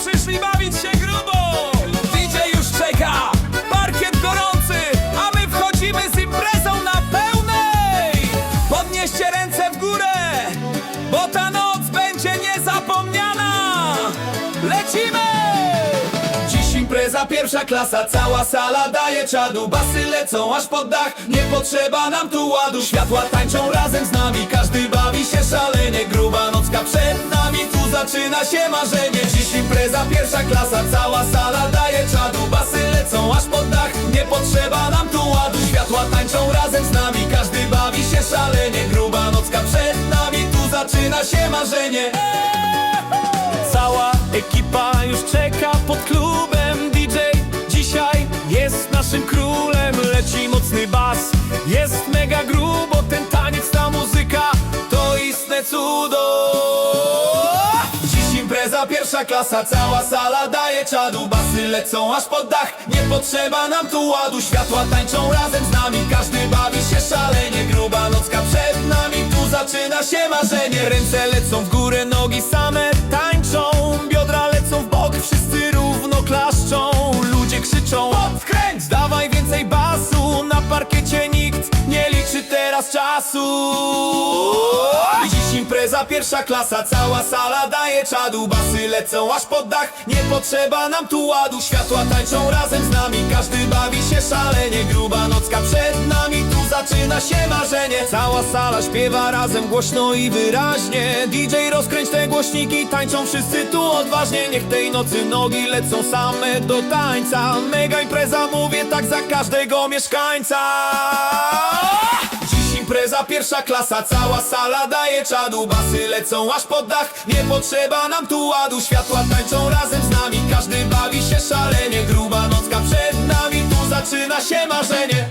przyszli bawić się grubo. DJ już czeka, parkiet gorący A my wchodzimy z imprezą na pełnej. Podnieście ręce w górę Bo ta noc będzie niezapomniana. Lecimy! Dziś impreza pierwsza klasa Cała sala daje czadu. Basy lecą aż pod dach Nie potrzeba nam tu ładu. Światła tańczą razem z nami Każdy bawi się szalenie. Gruba nocka przed nami Tu zaczyna się marzenie. Dziś impreza pierwsza klasa Cała sala daje czadu. Basy lecą aż pod dach Nie potrzeba nam tu ładu. Światła tańczą razem z nami Każdy bawi się szalenie. Gruba nocka przed nami Tu zaczyna się marzenie. Cała ekipa już czeka pod klubem. DJ dzisiaj jest naszym królem. Leci mocny bas, jest mega grubo Ten taniec, ta muzyka to istne cudo Pierwsza klasa, cała sala daje czadu. Basy lecą aż pod dach, nie potrzeba nam tu ładu. Światła tańczą razem z nami, każdy bawi się szalenie. Gruba nocka przed nami, tu zaczyna się marzenie. Ręce lecą w górę, nogi same tańczą. Biodra lecą w bok, wszyscy równo klaszczą. Ludzie krzyczą Podkręć! Dawaj więcej basu, na parkiecie nikt nie liczy teraz czasu impreza pierwsza klasa, cała sala daje czadu Basy lecą aż pod dach, nie potrzeba nam tu ładu Światła tańczą razem z nami, każdy bawi się szalenie Gruba nocka przed nami, tu zaczyna się marzenie. Cała sala śpiewa razem głośno i wyraźnie. DJ rozkręć te głośniki, tańczą wszyscy tu odważnie. Niech tej nocy nogi lecą same do tańca. Mega impreza, mówię tak za każdego mieszkańca Impreza pierwsza klasa, cała sala daje czadu. Basy lecą aż pod dach, nie potrzeba nam tu ładu. Światła tańczą razem z nami, każdy bawi się szalenie. Gruba nocka przed nami, tu zaczyna się marzenie.